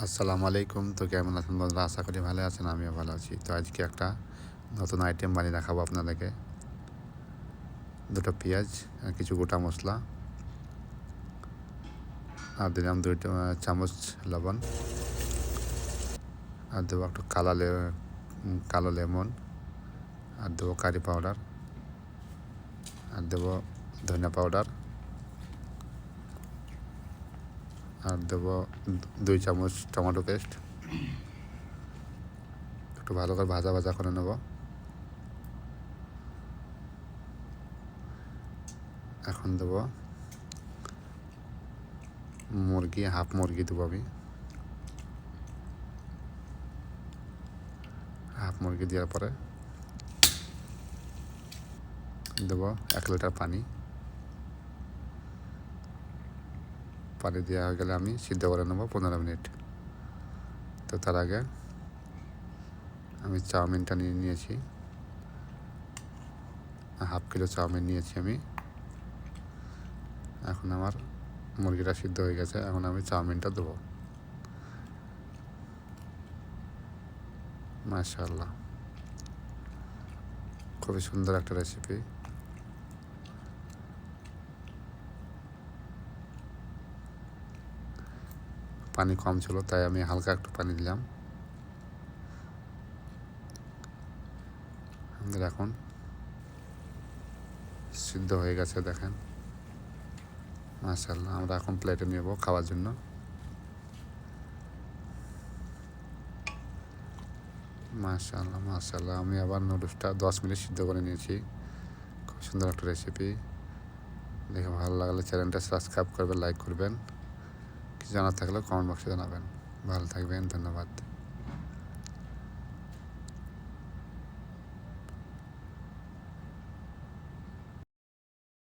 আসসালামু আলাইকুম। তো কেমন আছেন বন্ধুরা? আশা করি ভালো আছেন, আমিও ভালো আছি। তো আজকে একটা নতুন আইটেম বানিয়ে দেখাবো আপনাদেরকে। দুটো পেঁয়াজ, আর কিছু গোটা মশলা। আর দিলাম দুইটা চামচ লবণ। আর দেবো একটু কালো কালো লেমন। আর দেবো কারি পাউডার। আর দেবো ধনিয়া পাউডার। আর দেবো দুই চামচ টমেটো পেস্ট। একটু ভালো করে ভাজা ভাজা করে নেব। এখন দেবো মুরগি, হাফ মুরগি দেবো আমি। হাফ মুরগি দেওয়ার পরে দেবো এক লিটার পানি। পানি দেওয়া হয়ে গেলে আমি সিদ্ধ করে নেব পনেরো মিনিট। তো তার আগে আমি চাউমিনটা নিয়ে নিয়েছি। হাফ কিলো চাউমিন নিয়েছি আমি। এখন আমার মুরগিটা সিদ্ধ হয়ে গেছে, এখন আমি চাউমিনটা দেবো। মাশাল্লাহ খুবই সুন্দর একটা রেসিপি পানি কম ছিল, তাই আমি হালকা একটু পানি দিলাম। এখন সিদ্ধ হয়ে গেছে, দেখেন। মাশাল্লাহ আমরা এখন প্লেটে নেব খাওয়ার জন্য। মাশাল্লাহ মাশাল্লাহ আমি আবার নুডলসটা দশ মিনিট সিদ্ধ করে নিয়েছি। খুব সুন্দর একটা রেসিপি দেখে ভালো লাগলে চ্যানেলটা সাবস্ক্রাইব করবেন লাইক করবেন। জানার থাকলে কমেন্ট বক্সে জানাবেন। ভালো থাকবেন ধন্যবাদ।